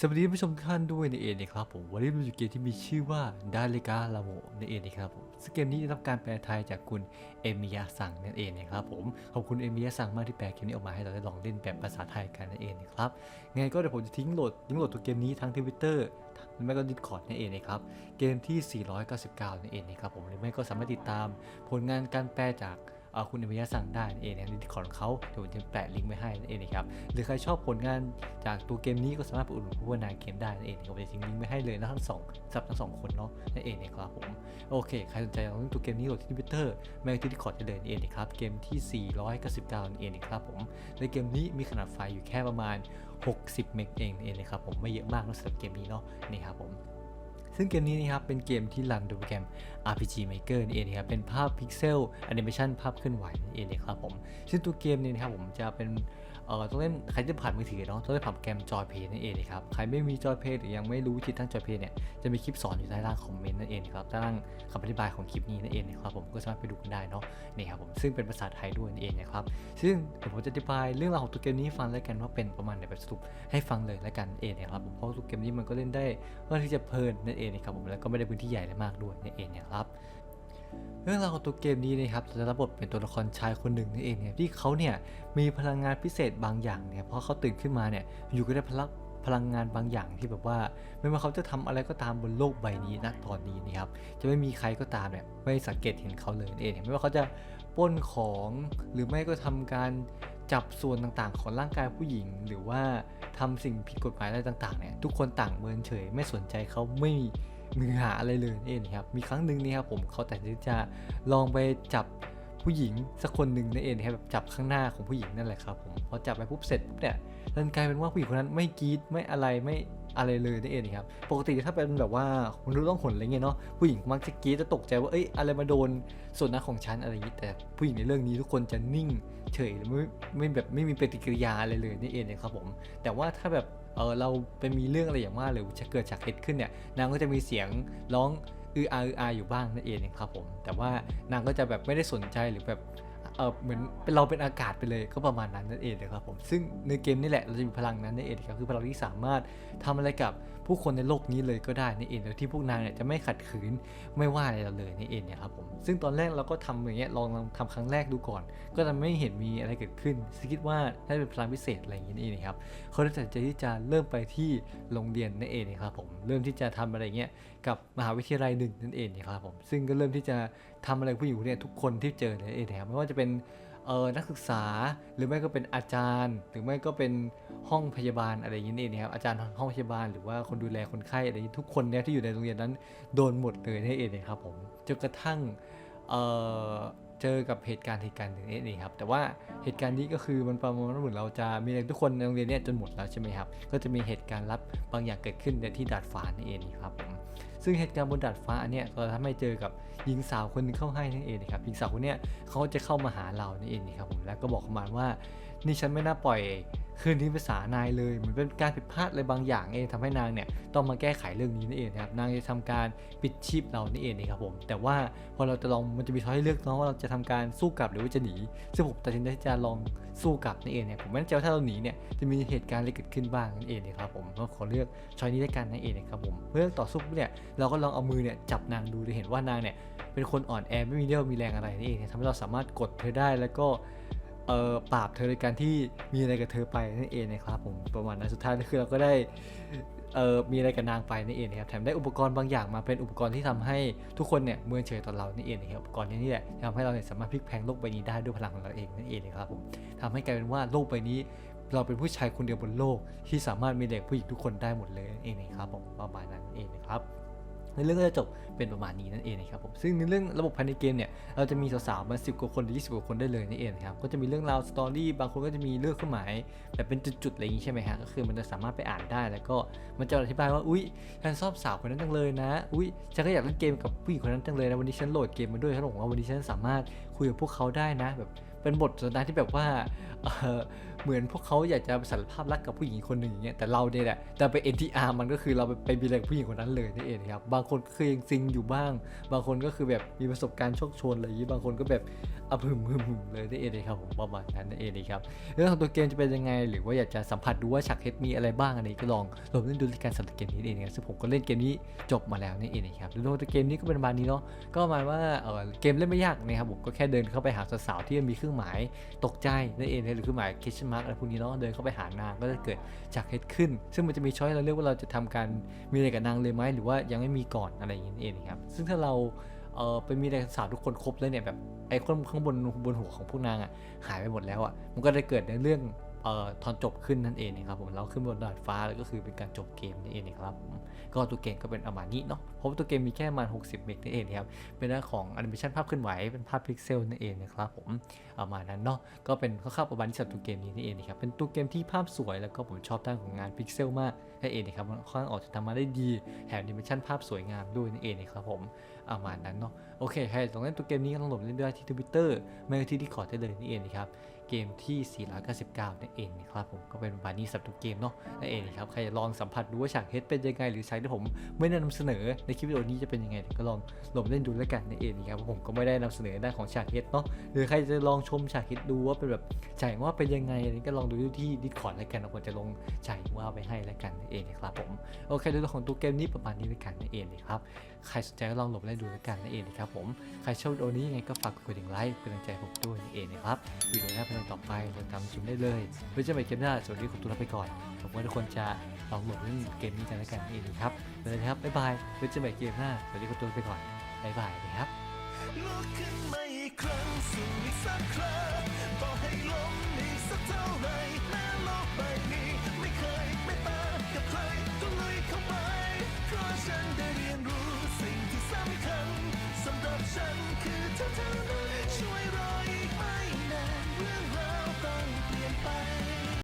สวัสดีผู้ชมทุกท่านด้วยในเองนะครับผมวันนี้เราอยู่เกมที่มีชื่อว่าดาเลกาลาโมในเองนะครับผมซึ่งเกมนี้ได้รับการแปลไทยจากคุณเอมิยาสั่งนั่นเองนะครับผมขอบคุณเอมิยาสั่งมากที่แปลเกมนี้ออกมาให้เราได้ลองเล่นแบบภาษาไทยกันนั่นเองนะครับไงก็เดี๋ยวผมจะทิ้งโหลดลิงโหลดตัวเกมนี้ทั้งทวิตเตอร์ไม่ก็ดิสคอร์ดนั่นเองนะครับเกมที่ 499นั่นเองนะครับผมหรือไม่ก็สามารถติดตามผลงานการแปลจาก คุณเอมิยาสั่งได้นั่นเองในดิสคอร์ดของเขาเดี๋ยวผมจะแปะลิงก์ไว้ให้นั่นเองนะครับหรือใครชอบผลงานจากตัวเกมนี้ก็สามารถไปอุดหนุนผู้พัฒนาเกมได้นั่นเองผมจะทิ้งลิงก์ไว้ให้เลยนะทั้งสองสับทั้งสองคนเนาะนั่นเองนะครับผมโอเคใครสนใจลองเล่นตัวเกมนี้โหลดที่ทวิตเตอร์ไม่ก็ที่ดิคอร์ดได้เลยนั่นเองนะครับเกมที่499นั่นเองนะครับผมในเกมนี้มีขนาดไฟล์อยู่แค่ประมาณ 60 เมกเองนั่นเองนะครับผมไม่เยอะมากนะสำหรับเกมนี้เนาะนี่ครับผม ซึ่งเกมนี้นะครับเป็นเกมที่รันโดยโปรแกรม RPG Maker นี่เองนะครับเป็นภาพพิกเซลแอนิเมชันภาพเคลื่อนไหวนั่นเองนะครับผมซึ่งตัวเกมนี้นะครับผมจะเป็น เออต้องเล่นใครจะผ่านมือถือเนาะต้องเล่นผ่านโปรแกรมจอยเพย์นั่นเองนะครับใครไม่มีจอยเพย์หรือยังไม่รู้วิธีตั้งจอยเพย์เนี่ยจะมีคลิปสอนอยู่ใต้ล่างคอมเมนต์นั่นเองครับใต้ล่างคำอธิบายของคลิปนี้นั่นเองนะครับผมก็สามารถไปดูกันได้เนาะนี่ครับผมซึ่งเป็นภาษาไทยด้วยนั่นเองนะครับซึ่งเดี๋ยวผมจะอธิบายเรื่องราวของตัวเกมนี้ฟังแล้วกันว่าเป็นประมาณไหนแบบสรุปให้ฟังเลยแล้วกันนั่นเองนะครับผมเพราะตัวเกมนี้มันก็เล่นได้ค่อนข้าที่จะเพลินนั่นเองนะครับผมแล้วก็ไม่ได้พื้นที่ใหญ่และมากด้วยนั่นเองนะครับ เรื่องราวของตัวเกมนี้นะครับจะรับบทเป็นตัวละครชายคนหนึ่งนั่นเองเนี่ยที่เขาเนี่ยมีพลังงานพิเศษบางอย่างเนี่ยเพราะเขาตื่นขึ้นมาเนี่ยอยู่ก็ได้พลังพลังงานบางอย่างที่แบบว่าไม่ว่าเขาจะทำอะไรก็ตามบนโลกใบนี้ณตอนนี้นะครับจะไม่มีใครก็ตามเนี่ยไม่สังเกตเห็นเขาเลยนั่เองไม่ว่าเขาจะป้นของหรือไม่ก็ทำการจับส่วนต่างๆ ของร่างกายผู้หญิง หรือว่าทำสิ่งผิดกฎหมายอะไรต่างๆเนี่ยทุกคนต่างเมินเฉย ไม่สนใจเขาไม่ มือหาอะไรเลยนั่เองครับมีครั้งหนึ่งเนะครับผมเขาแต่ที่จะลองไปจับผู้หญิงสักคนหนึ่งนั่นเองครับแบบจับข้างหน้าของผู้หญิงนั่นแหละครับผมพอจับไปปุ๊บเสร็จปุ๊บเนี่ยดันกลายเป็นว่าผู้หญิงคนนั้นไม่กรีดไม่อะไรไม่อะไรเลยนั่นเองครับปกติถ้าเป็นแบบว่าคนรู้ต้องหนอะไรเงี้ยเนาะผู้หญิงมักจะกรีดจะตกใจว่าเอ้ยอะไรมาโดนส่วนนั้นของฉันอะไรอย่างนี้แต่ผู้หญิงในเรื่องนี้ทุกคนจะนิ่งเฉยไม่ไม่แบบไม่มีปฏิกิริยาอะไรเลยนี่เองนะครับผมแต่ว่าถ้าแบบ เออเราไปมีเรื่องอะไรอย่างมากหรือจะเกิดจากเหตุขึ้นเนี่ยนางก็จะมีเสียงร้องอืออาอืออาอยู่บ้างนั่นเองครับผม แต่ว่านางก็จะแบบไม่ได้สนใจหรือแบบ เออเหมือนเป็นเราเป็นอากาศไปเลยก็ประมาณนั้นนั่นเองนะครับผมซึ่งในเกมนี่แหละเราจะมีพลังนั้นนั่นเองครับคือพลังที่สามารถทำอะไรกับผู้คนในโลกนี้เลยก็ได้นั่นเองโดยที่พวกนางเนี่ยจะไม่ขัดขืนไม่ว่าอะไรเราเลยนั่นเองเนี่ยครับผมซึ่งตอนแรกเราก็ทำอย่างเงี้ยลองลองทำครั้งแรกดูก่อน ก็จะไม่เห็นมีอะไรเกิดขึ้นซึ่งคิดว่าน่าจะเป็นพลังพิเศษอะไรอย่างนี้นี่เองนะครับเขาเลยตัดสินใจที่จะเริ่มไปที่โรงเรียนนั่นเองนะครับผมเริ่มที่จะทำอะไรเงี้ยกับมหาวิทยาลัยหนึ่งนั่นเองนะครับผมซึ่งก็เริ่มที่จะทำอะไรผู้หญิงคนเนี่ยทุกคนที่เจอนั่นเองนะครับไม่ว่าจะเป็นเออนักศึกษาหรือไม่ก็เป็นอาจารย์ หรือไม่ก็เป็นห้องพยาบาลอะไรอย่างนี้นี่นะครับอาจารย์ห้องพยาบาลหรือว่าคนดูแลคนไข้อะไรนี้ทุกคนเนี่ยที่อยู่ในโรงเรียนนั้นโดนหมดเลยนี่เองนะครับผมจนกระทั่ง เจอกับเหตุการณ์เหตุการณ์หนึ่งนี่เองครับ แต่ว่าเหตุการณ์นี้ก็คือมันประมาณว่าเหมือนเราจะมีทุกคนในโรงเรียนเนี่ยจนหมดแล้วใช่ไหมครับ ก็จะมีเหตุการณ์ลับบางอย่างเกิดขึ้นในที่ดาดฟ้านี่เองครับผมซึ่งเหตุการณ์บนดาดฟ้าอันเนี้ยเราทำให้เจอกับหญิงสาวคนหนึงเข้าให้นั่นเองนะครับหญิงสาวคนเนี้ยเขาจะเข้ามาหาเรานี่เองครับผมแล้วก็บอกประมาณว่านี่ฉันไม่น่าปล่อย คืนนี้ภาษานายเลยเหมือนเป็นการผิดพลาดอะไรบางอย่างเองทำให้นางเนี่ยต้องมาแก้ไขเรื่องนี้นั่นเองนะครับนางจะทำการปิดชีพเรานี่เองนะครับผม แต่ว่าพอเราจะลองมันจะมีช้อยให้เลือกเนาะว่าเราจะทำการสู้กลับหรือว่าจะหนีซึ่งผมตัดสินใจจะลองสู้กลับนั่นเองเนี่ยผมไม่แน่ใจว่าถ้าเราหนีเนี่ยจะมีเหตุการณ์อะไรเกิดขึ้นบ้างนั่นเองนะครับผมก็ขอเลือกช้อยนี้ด้วยกันนั่นเองนะครับผมเมื่อต่อสู้เนี่ยเราก็ลองเอามือเนี่ยจับนางดูจะเห็นว่านางเนี่ยเป็นคนอ่อนแอไม่มีเรี่ยวมีแรงอะไรนี่เองทำให้เราสามารถกดเธอได้แล้วก็ เอ่อปราบเธอในการที่มีอะไรกับเธอไปนั่นเองนะครับผมประมาณนั้นสุดท้ายคือเราก็ได้เออมีอะไรกับนางไปนั่นเองนะครับแถมได้อุปกรณ์บางอย่างมาเป็นอุปกรณ์ที่ทำให้ทุกคนเนี่ยเมื่อเฉยต่อเรานั่นเองนะครับอุปกรณ์นี้นี่แหละทำให้เราเนี่ยสามารถพลิกแพลงโลกใบนี้ได้ด้วยพลังของเราเองนั่นเองนะครับผมทำให้กลายเป็นว่าโลกใบนี้ เราเป็นผู้ชายคนเดียวบนโลกที่สามารถมีเด็กผู้หญิงทุกคนได้หมดเลยนั่นเองนะครับผมประมาณนั้นเองนะครับ ในเรื่องก็จะจบเป็นประมาณนี้นั่นเองนะครับผมซึ่งในเรื่องระบบภายในเกมเนี่ยเราจะมีสาวๆมาสิบกว่าคนหรือยี่สิบกว่าคนได้เลยนั่นเองนะครับก็จะมีเรื่องราวสตอรี่บางคนก็จะมีเลือกเครื่องหมายแบบเป็นจุดๆอะไรอย่างนี้ใช่ไหมฮะก็คือมันจะสามารถไปอ่านได้แล้วก็มันจะอธิบายว่าอุ้ยฉันชอบสาวคนนั้นจังเลยนะอุ้ยฉันก็อยากเล่นเกมกับผู้หญิงคนนั้นจังเลยนะวันนี้ฉันโหลดเกมมาด้วยฉันบอกว่าวันนี้ฉันสามารถคุยกับพวกเขาได้นะแบบเป็นบทสนทนาที่แบบว่า เหมือนพวกเขาอยากจะสารภาพรักกับผู้หญิงคนหนึ่งอย่างเงี้ยแต่เราเนี่ยแหละแต่ไป NTR มันก็คือเราไปไปมีอะไรกับผู้หญิงคนนั้นเลยนั่นเองครับบางคนคือยังซิงอยู่บ้าง บางคนก็คือแบบมีประสบการณ์โชคชนอะไรอย่างนี้บางคนก็แบบอับหึมหึมหึมเลยนั่นเองครับผมประมาณนั้นนั่นเองครับเรื่องของตัวเกมจะเป็นยังไง หรือว่าอยากจะสัมผัสดูว่าฉากเฮดมีอะไรบ้างอันนี้ก็ลองลองเล่นดูในการสำหรับเกมนี้เองครับซึ่งผมก็เล่นเกมนี้จบมาแล้วนี่เองครับแล้วตัวเกมนี้ก็เป็นประมาณนี้เนาะก็ประมาณว่าเออเกมเล่นไม่ยากนะครับผมก็แค่เดินเข้าไปหาสาวๆที่มีเครื่องหมายตกใจนั่นเองหรือเครื่องหมายอะไรพวกนี้เนาะเดินเข้าไปหานางก็จะเกิดฉากเฮดขึ้น ซึ่งมันจะมีช้อยเราเลือกว่าเราจะทำการมีอะไรกับนางเลยไหมหรือว่ายังไม่มีก่อนอะไรอย่างนี้ยเองครับซึ่งถ้าเราเออไปมีอะไรกับสาวทุกคนครบแล้วเนี่ยแบบไอ้คนข้างบนบนหัวของพวกนางอะหายไปหมดแล้วอะมันก็ได้เกิดในเรื่อง เอ่อตอนจบขึ้นนั่นเองนะครับผมเราขึ้นบนดาดฟ้าแล้วก็คือเป็นการจบเกมนั่นเองนะครับผมก็ตัวเกมก็เป็นประมาณนี้เนาะเพราะว่าตัวเกมมีแค่ประมาณ 60 เมกนั่นเองนะครับเป็นเรื่องของแอนิเมชันภาพเคลื่อนไหวเป็นภาพพิกเซลนั่นเองนะครับผมประมาณนั้นเนาะก็เป็นคร่าวๆประมาณนี้สำหรับตัวเกมนี้นั่นเองนะครับเป็นตัวเกมที่ภาพสวยแล้วก็ผมชอบด้านของงานพิกเซลมากนั่นเองนะครับค่อนข้างออกจะทำมาได้ดีแถมแอนิเมชันภาพสวยงามด้วยนั่นเองนะครับผม ประมาณนั้นเนาะโอเคใครลองเล่นตัวเกมนี้ก็ลองโหลดเล่นได้ที่ทวิตเตอร์ไม่ก็ที่ที่ขอได้เลยนี่เองนะครับเกมที่ 499นั่นเองนะครับผมก็เป็นปานี้สำหรับตัวเกมเนาะนั่นเองนะครับใครจะลองสัมผัสดูว่าฉากเฮดเป็นยังไง หรือฉากที่ผมไม่ได้นำเสนอในคลิปวิดีโอนี้จะเป็นยังไงก็ลองโหลดเล่นดูแล้วกันนั่นเองนะครับผมก็ไม่ได้นำเสนอด้านของฉากเฮดเนาะหรือใครจะลองชมฉากเฮดดูว่าเป็นแบบฉากว่าเป็นยังไงอันนี้ก็ลองดูที่ดิสคอร์ดแล้วกันผมจะลงฉากว่าไปให้แล้วกันนั่นเองนะครับผมโอเคเรื่องของตัวเกมนี้ประมาณนี้แล้วกันนั่นเองนะครับใครสนใจก็ลองหลดเล่นดูแล้วกันนั่นเองนะครับผม ใครชอบวิดีโอนี้ยังไงก็ฝากกดดิ่งไลค์เป็นกำลังใจผมด้วยนั่นเองนะครับวิดีโอหน้าเป็นตอนต่อไปเราตามชมได้เลยเพื่อจะไปเกมหน้าสวัสดีคุณตัวลาไปก่อนผมว่าทุกคนจะลองโหลดเล่นเกมนี้กันแล้วกันนั่นเองนะครับไปเลยนครับบ๊ายบายเพื่อจะไปเกมหน้าสวัสดีคุณตัวลาไปก่อนบ๊ายบายนะครับลุกขึ้นมาอีกครั้งสู้อีกสักครั้งต่อให้ล้มอีกสักเท่าไหร